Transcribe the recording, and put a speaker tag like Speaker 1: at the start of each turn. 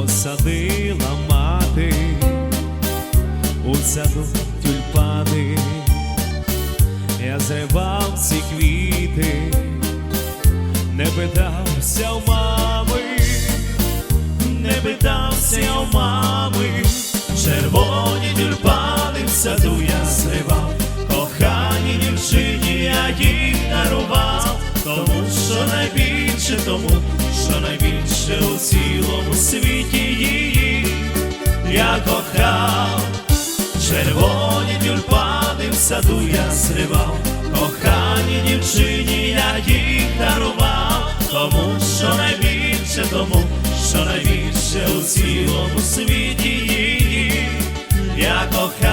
Speaker 1: посадила мати. У саду тюльпани, я зривав ці квіти, не питався у мами, не питався у мами, червоні тюльпани в саду я зривав, кохані дівчині я їх дарував, тому що найбільше, тому що найбільше у цілому світі її я кохав, червоні тюльпани в саду я зривав, кохані дівчині я їх дарував, тому що найбільше, тому що найбільше у цілому світі її я кохав.